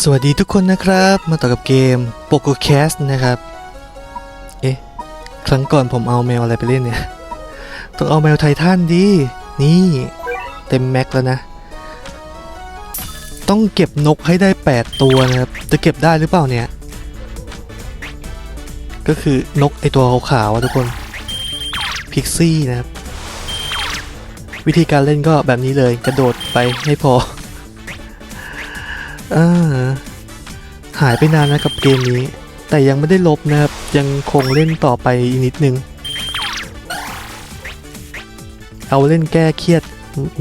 สวัสดีทุกคนนะครับ มาต่อกับเกม p o k o c a s t นะครับ เอ๊ะ ครั้งก่อนผมเอาแมวอะไรไปเล่นเนี่ย ต้องเอาแมวไททันดิ นี่ เต็มแม็กแล้วนะ ต้องเก็บนกให้ได้ 8 ตัวนะครับ จะเก็บได้หรือเปล่าเนี่ย ก็คือนกไอตัวขาวๆอะทุกคน พิกซี่นะครับ วิธีการเล่นก็แบบนี้เลยกระโดดไปให้พอ อ่าหายไปนานนะกับเกมนี้ แต่ยังไม่ได้ลบนะครับ ยังคงเล่นต่อไปอีกนิดนึง เอาเล่นแก้เครียด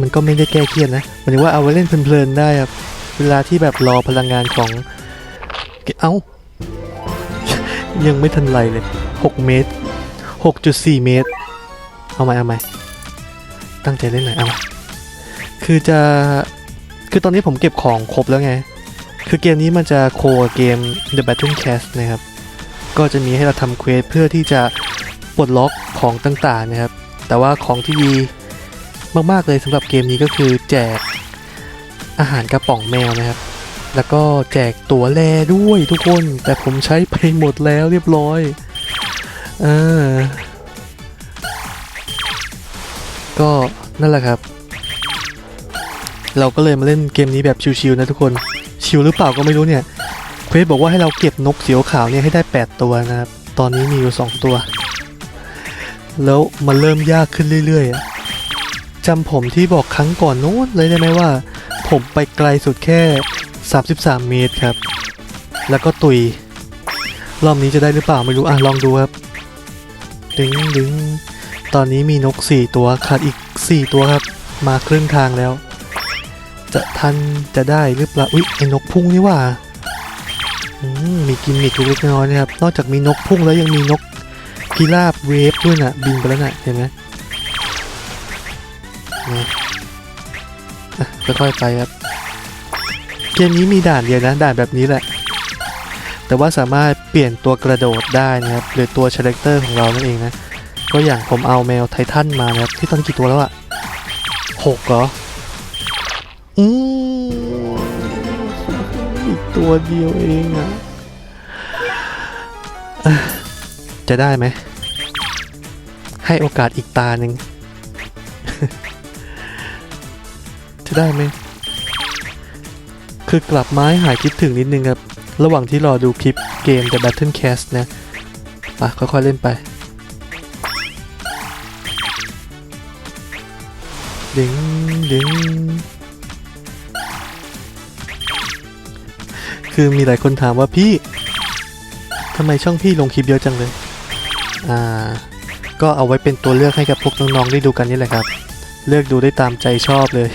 มันก็ไม่ได้แก้เครียดนะหมายถึงว่าเอาไว้เล่นเพลินๆได้ครับ เวลาที่แบบรอพลังงานของ เอ้า ยังไม่ทันไรเลย 6 เมตร 6.4 เมตร เอาไหมเอาไหมตั้งใจเล่นหน่อยเอาไหมคือจะคือตอนนี้ผมเก็บของครบแล้วไง คือเกมนี้มันจะโคเกม The Battle Cast นะครับ ก็จะมีให้เราทำเควสเพื่อที่จะปลดล็อกของต่างๆนะครับ แต่ว่าของที่ดีมากๆเลยสำหรับเกมนี้ก็คือแจกอาหารกระป๋องแมวนะครับ แล้วก็แจกตั๋วแลด้วยทุกคน แต่ผมใช้ไปหมดแล้วเรียบร้อยอ่าก็นั่นแหละครับ เราก็เลยมาเล่นเกมนี้แบบชิวๆนะทุกคน ชิวหรือเปล่าก็ไม่รู้เนี่ยเควสบอกว่าให้เราเก็บนกเสียวขาวเนี่ยให้ได้ 8 ตัวนะครับ ตอนนี้มีอยู่ 2 ตัว แล้วมันเริ่มยากขึ้นเรื่อยๆจำผมที่บอกครั้งก่อนโน้นเลยได้ไหมว่า ผมไปไกลสุดแค่ 33 เมตรครับ แล้วก็ตุย รอบนี้จะได้หรือเปล่าไม่รู้อะลองดูครับดึงดึงตอนนี้มีนก 4 ตัวขาดอีก 4 ตัวครับ มาครึ่งทางแล้ว จะทันจะได้หรือเปล่าอุ๊ยไอ้นกพุ่งนี่ว่าอืมมีกิมมิคเล็กน้อยนะครับ นอกจากมีนกพุ่งแล้วยังมีนกพิราบเวฟด้วยนะ่ะ บินไปแล้วนะ่ะ เห็นไหมนะอะค่อยๆไปครับ เกมนี้มีด่านเดียวนะ ด่านแบบนี้แหละ แต่ว่าสามารถเปลี่ยนตัวกระโดดได้นะครับ หรือตัวชาแรคเตอร์ของเรานั่นเองนะ ก็อย่างผมเอาแมวไททันมานะครับ ที่ตอนนกี่ตัวแล้วอะหกเหรอ อือีกตัวเดียวเองอะอะจะได้ไหม ให้โอกาสอีกตาหนึ่ง จะได้ไหม คือกลับมาให้หายคิดถึงนิดนึงครับ ระหว่างที่รอดูคลิปเกม The Battle Cast นะไปค่อยๆเล่นไป ดึงดึง คือมีหลายคนถามว่าพี่ทำไมช่องพี่ลงคลิปเยอะจังเลย อ่า ก็เอาไว้เป็นตัวเลือกให้กับพวกน้องๆได้ดูกันนี่แหละครับ เลือกดูได้ตามใจชอบเลย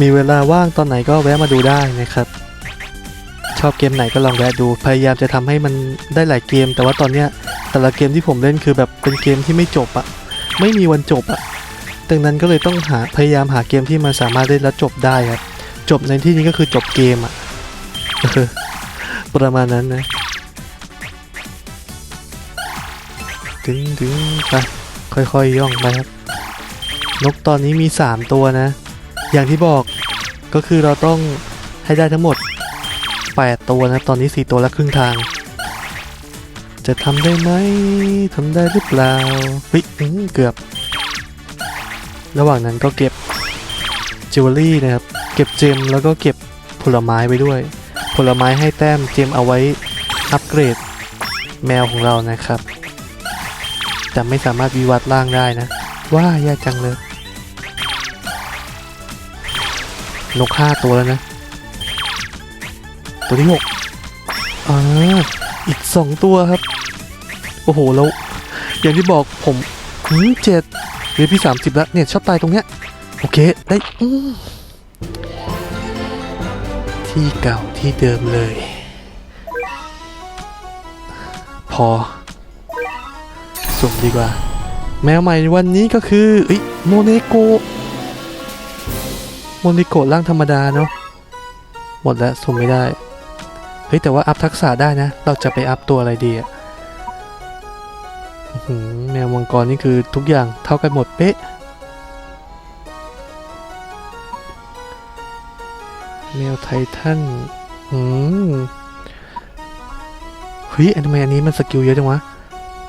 มีเวลาว่างตอนไหนก็แวะมาดูได้นะครับ ชอบเกมไหนก็ลองแวะดู พยายามจะทำให้มันได้หลายเกม แต่ว่าตอนเนี้ยแต่ละเกมที่ผมเล่นคือแบบเป็นเกมที่ไม่จบอะไม่มีวันจบอะดังนั้นก็เลยต้องหาพยายามหาเกมที่มันสามารถเล่นแล้วจบได้ครับ จบในที่นี้ก็คือจบเกมอะ ประมาณนั้นนะดึงดึงไปค่อยๆย่องไปครับ นกตอนนี้มี 3 ตัวนะ อย่างที่บอกก็คือเราต้องให้ได้ทั้งหมด 8 ตัวนะครับตอนนี้ 4 ตัวและครึ่งทาง จะทำได้ไหมทำได้หรือเปล่าเฮ้ยอื้อเกือบ ระหว่างนั้นก็เก็บจิวเวลรี่นะครับ เก็บเจมแล้วก็เก็บผลไม้ไว้ด้วย ผลไม้ให้แต้มเจมเอาไว้อัปเกรดแมวของเรานะครับแต่ไม่สามารถวิวัฒน์ร่างได้นะ ว่ายากจังเลย นกห้าตัวแล้วนะ ตัวที่หกอ่าอีกสองตัวครับ โอ้โห แล้ว อย่างที่บอกผมหืมเจ็ดหรือพี่สามสิบแล้วเนี่ย ชอบตายตรงเนี้ย โอเค ได้อื ที่เก่าที่เดิมเลย พอสุ่มดีกว่า แมวใหม่วันนี้ก็คือเอ้ยโมเนโกโมเนโกร่างธรรมดาเนาะหมดแล้วสุ่มไม่ได้ เฮ้ย แต่ว่าอัพทักษะได้นะ เราจะไปอัพตัวอะไรดีอะแมวมังกรนี่คือทุกอย่างเท่ากันหมดเป๊ะ แมวไททันอืมเฮ้ยอันทำไมอันนี้มันสกิลเยอะจังวะ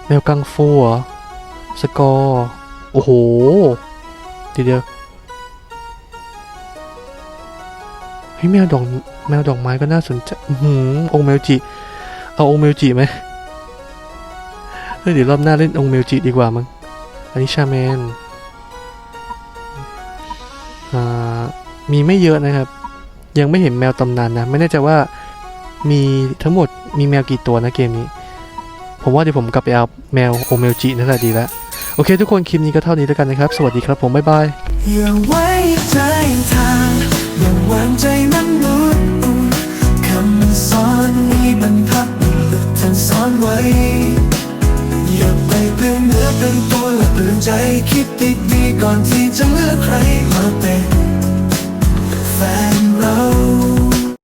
แมวกังฟูเหรอ สกอร์ โอ้โหเดี๋ยวเดียวเฮ้ยแมวดอกแมวดอกไม้ก็น่าสนใจ อือหือองค์เมลจิ เอาองค์เมลจิไหมเฮ้ยเดี๋ยวรอบหน้าเล่นองเมลจิดีกว่ามั้ง อันนี้ชาแมนอ่ามีไม่เยอะนะครับ ยังไม่เห็นแมวตำนานนะ ไม่แน่ใจว่ามีทั้งหมดมีแมวกี่ตัวนะเกมนี้ ผมว่าเดี๋ยวผมกลับไปเอาแมวโอเมลจินั่นแหละดีแล้วโอเค ทุกคนคลิปนี้ก็เท่านี้แล้วกันนะครับ สวัสดีครับผม บ๊ายบายอย่าไว้ใจทางอย่าวางใจมนุษย์คำสอนนี้บรรพบุรุษท่านสอนไว้อย่าไปเป็นเนื้อเป็นตัวและเปลี่ยนใจคิดดีๆก่อนที่จะเลือกใครมาเป็นแฟน